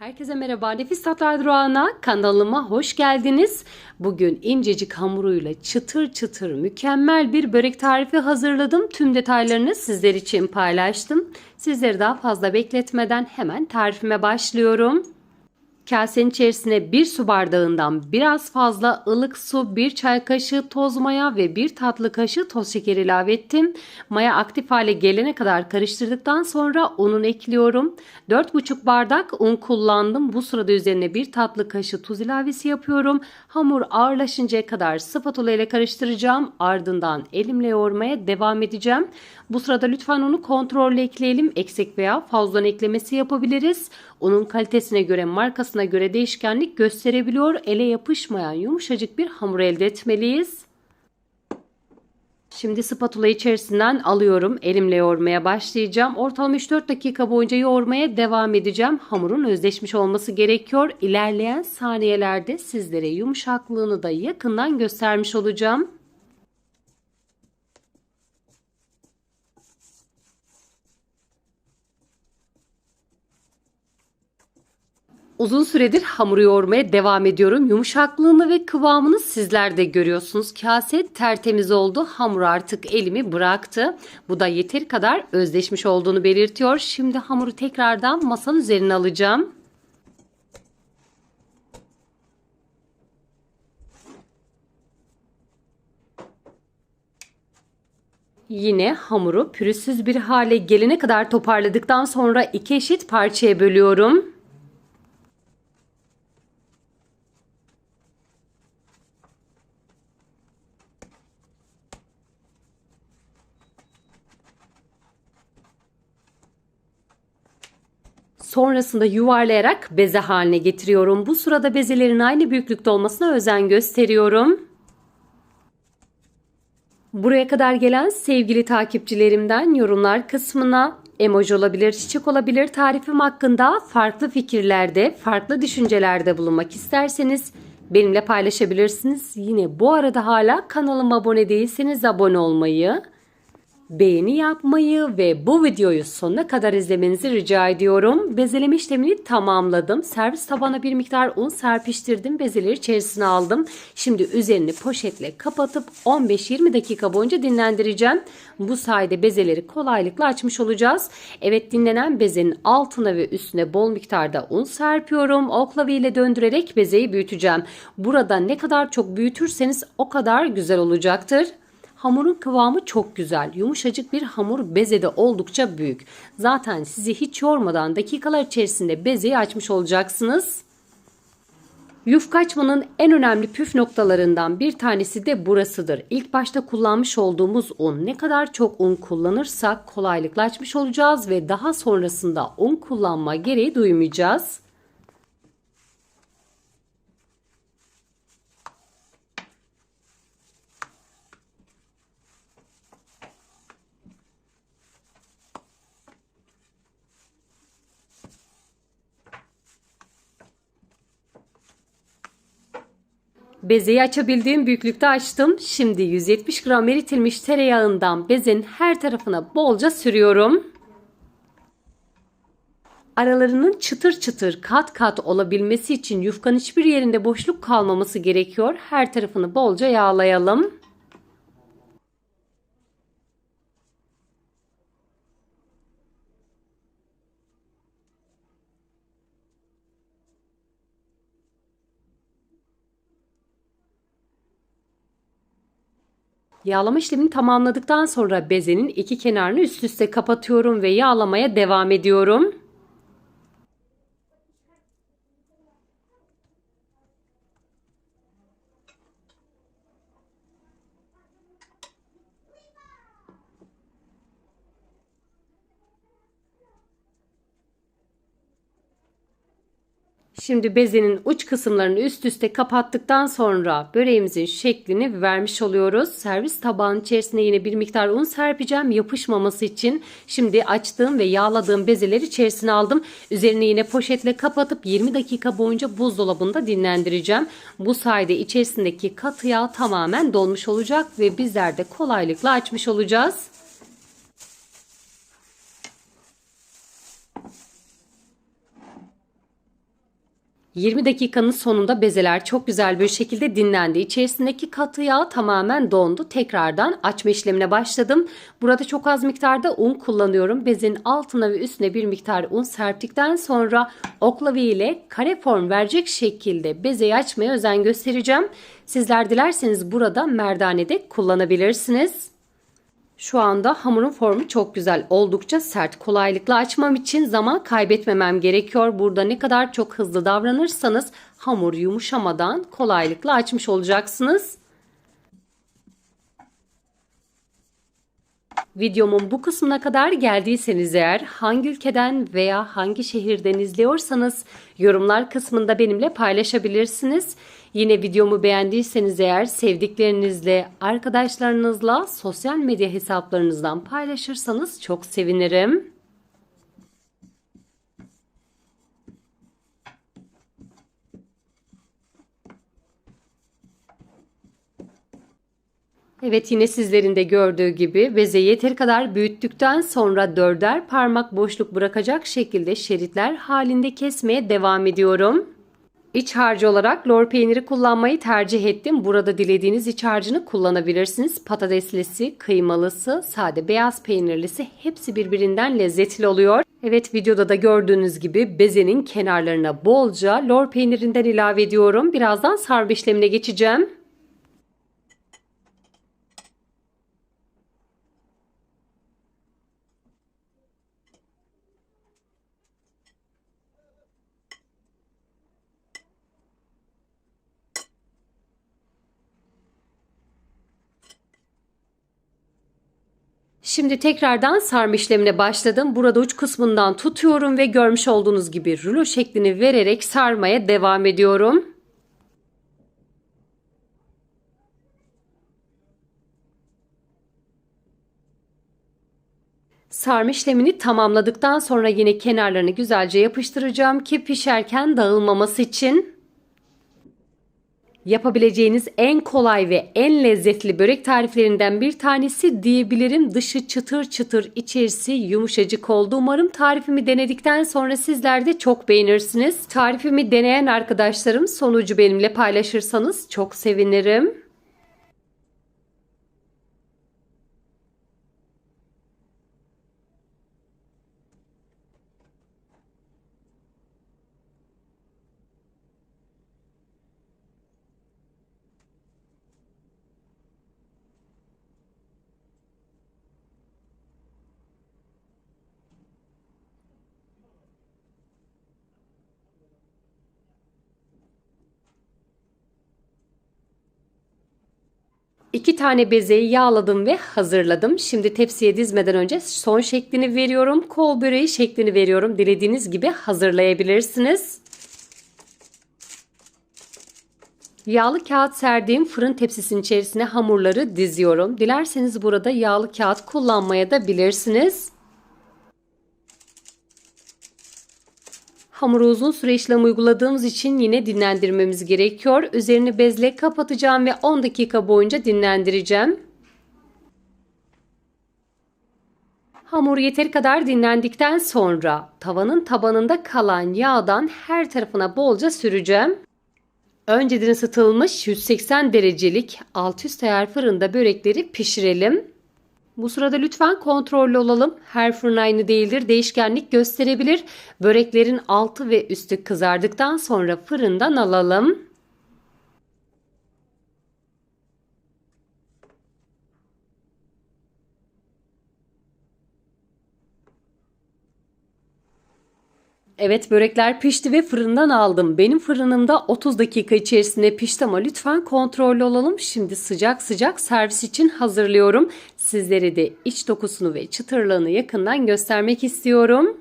Herkese merhaba. Nefis Tatlar Durağı'na kanalıma hoş geldiniz. Bugün incecik hamuruyla çıtır çıtır mükemmel bir börek tarifi hazırladım. Tüm detaylarını sizler için paylaştım. Sizleri daha fazla bekletmeden hemen tarifime başlıyorum. Kasenin içerisine bir su bardağından biraz fazla ılık su, bir çay kaşığı toz maya ve bir tatlı kaşığı toz şeker ilave ettim. Maya aktif hale gelene kadar karıştırdıktan sonra unun ekliyorum. 4,5 bardak un kullandım. Bu sırada üzerine bir tatlı kaşığı tuz ilavesi yapıyorum. Hamur ağırlaşıncaya kadar spatula ile karıştıracağım. Ardından elimle yoğurmaya devam edeceğim. Bu sırada lütfen unu kontrollü ekleyelim. Eksik veya fazladan eklemesi yapabiliriz. Unun kalitesine göre markasına göre değişkenlik gösterebiliyor. Ele yapışmayan yumuşacık bir hamur elde etmeliyiz. Şimdi spatula içerisinden alıyorum. Elimle yoğurmaya başlayacağım. Ortalama 3-4 dakika boyunca yoğurmaya devam edeceğim. Hamurun özleşmiş olması gerekiyor. İlerleyen saniyelerde sizlere yumuşaklığını da yakından göstermiş olacağım. Uzun süredir hamuru yoğurmaya devam ediyorum. Yumuşaklığını ve kıvamını sizler de görüyorsunuz. Kase tertemiz oldu. Hamur artık elimi bıraktı. Bu da yeteri kadar özleşmiş olduğunu belirtiyor. Şimdi hamuru tekrardan masanın üzerine alacağım. Yine hamuru pürüzsüz bir hale gelene kadar toparladıktan sonra iki eşit parçaya bölüyorum. Sonrasında yuvarlayarak beze haline getiriyorum. Bu sırada bezelerin aynı büyüklükte olmasına özen gösteriyorum. Buraya kadar gelen sevgili takipçilerimden yorumlar kısmına emoji olabilir, çiçek olabilir tarifim hakkında farklı fikirlerde, farklı düşüncelerde bulunmak isterseniz benimle paylaşabilirsiniz. Yine bu arada hala kanalıma abone değilseniz abone olmayı, beğeni yapmayı ve bu videoyu sonuna kadar izlemenizi rica ediyorum. Bezeleme işlemini tamamladım. Servis tabana bir miktar un serpiştirdim. Bezeleri içerisine aldım. Şimdi üzerini poşetle kapatıp 15-20 dakika boyunca dinlendireceğim. Bu sayede bezeleri kolaylıkla açmış olacağız. Evet dinlenen bezenin altına ve üstüne bol miktarda un serpiyorum. Oklava ile döndürerek bezeyi büyüteceğim. Burada ne kadar çok büyütürseniz o kadar güzel olacaktır. Hamurun kıvamı çok güzel. Yumuşacık bir hamur beze de oldukça büyük. Zaten sizi hiç yormadan dakikalar içerisinde bezeyi açmış olacaksınız. Yufka açmanın en önemli püf noktalarından bir tanesi de burasıdır. İlk başta kullanmış olduğumuz un. Ne kadar çok un kullanırsak kolaylıkla açmış olacağız ve daha sonrasında un kullanma gereği duymayacağız. Bezeyi açabildiğim büyüklükte açtım. Şimdi 170 gram eritilmiş tereyağından bezenin her tarafına bolca sürüyorum. Aralarının çıtır çıtır kat kat olabilmesi için yufkanın hiçbir yerinde boşluk kalmaması gerekiyor. Her tarafını bolca yağlayalım. Yağlama işlemini tamamladıktan sonra bezenin iki kenarını üst üste kapatıyorum ve yağlamaya devam ediyorum. Şimdi bezenin uç kısımlarını üst üste kapattıktan sonra böreğimizin şeklini vermiş oluyoruz. Servis tabağının içerisine yine bir miktar un serpeceğim yapışmaması için. Şimdi açtığım ve yağladığım bezeleri içerisine aldım. Üzerine yine poşetle kapatıp 20 dakika boyunca buzdolabında dinlendireceğim. Bu sayede içerisindeki katı yağ tamamen dolmuş olacak ve bizler de kolaylıkla açmış olacağız. 20 dakikanın sonunda bezeler çok güzel bir şekilde dinlendi. İçerisindeki katı yağ tamamen dondu. Tekrardan açma işlemine başladım. Burada çok az miktarda un kullanıyorum. Bezin altına ve üstüne bir miktar un serptikten sonra oklavi ile kare form verecek şekilde bezeyi açmaya özen göstereceğim. Sizler dilerseniz burada merdane de kullanabilirsiniz. Şu anda hamurun formu çok güzel. Oldukça sert. Kolaylıkla açmam için zaman kaybetmemem gerekiyor. Burada ne kadar çok hızlı davranırsanız hamur yumuşamadan kolaylıkla açmış olacaksınız. Videomun bu kısmına kadar geldiyseniz eğer hangi ülkeden veya hangi şehirden izliyorsanız yorumlar kısmında benimle paylaşabilirsiniz. Yine videomu beğendiyseniz eğer sevdiklerinizle, arkadaşlarınızla sosyal medya hesaplarınızdan paylaşırsanız çok sevinirim. Evet yine sizlerin de gördüğü gibi bezeyi yeteri kadar büyüttükten sonra dörder parmak boşluk bırakacak şekilde şeritler halinde kesmeye devam ediyorum. İç harcı olarak lor peyniri kullanmayı tercih ettim. Burada dilediğiniz iç harcını kullanabilirsiniz. Patateslisi, kıymalısı, sade beyaz peynirlisi hepsi birbirinden lezzetli oluyor. Evet videoda da gördüğünüz gibi bezenin kenarlarına bolca lor peynirinden ilave ediyorum. Birazdan sarma işlemine geçeceğim. Şimdi tekrardan sarma işlemine başladım. Burada uç kısmından tutuyorum ve görmüş olduğunuz gibi rulo şeklini vererek sarmaya devam ediyorum. Sarma işlemini tamamladıktan sonra yine kenarlarını güzelce yapıştıracağım ki pişerken dağılmaması için. Yapabileceğiniz en kolay ve en lezzetli börek tariflerinden bir tanesi diyebilirim. Dışı çıtır çıtır, içerisi yumuşacık oldu. Umarım tarifimi denedikten sonra sizler de çok beğenirsiniz. Tarifimi deneyen arkadaşlarım sonucu benimle paylaşırsanız çok sevinirim. İki tane bezeyi yağladım ve hazırladım. Şimdi tepsiye dizmeden önce son şeklini veriyorum. Kol böreği şeklini veriyorum. Dilediğiniz gibi hazırlayabilirsiniz. Yağlı kağıt serdiğim fırın tepsisinin içerisine hamurları diziyorum. Dilerseniz burada yağlı kağıt kullanmaya da bilirsiniz. Hamuru uzun süre işlem uyguladığımız için yine dinlendirmemiz gerekiyor. Üzerini bezle kapatacağım ve 10 dakika boyunca dinlendireceğim. Hamur yeteri kadar dinlendikten sonra tavanın tabanında kalan yağdan her tarafına bolca süreceğim. Önceden ısıtılmış 180 derecelik alt üst ayar fırında börekleri pişirelim. Bu sırada lütfen kontrollü olalım. Her fırın aynı değildir. Değişkenlik gösterebilir. Böreklerin altı ve üstü kızardıktan sonra fırından alalım. Evet börekler pişti ve fırından aldım. Benim fırınımda 30 dakika içerisinde pişti ama lütfen kontrollü olalım. Şimdi sıcak sıcak servis için hazırlıyorum. Sizlere de iç dokusunu ve çıtırlığını yakından göstermek istiyorum.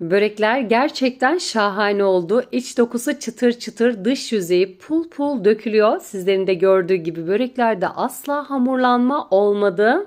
Börekler gerçekten şahane oldu. İç dokusu çıtır çıtır, dış yüzeyi pul pul dökülüyor. Sizlerin de gördüğü gibi böreklerde asla hamurlanma olmadı.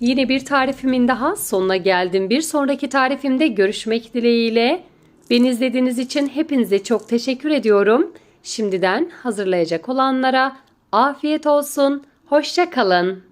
Yine bir tarifimin daha sonuna geldim. Bir sonraki tarifimde görüşmek dileğiyle. Beni izlediğiniz için hepinize çok teşekkür ediyorum. Şimdiden hazırlayacak olanlara afiyet olsun. Hoşça kalın.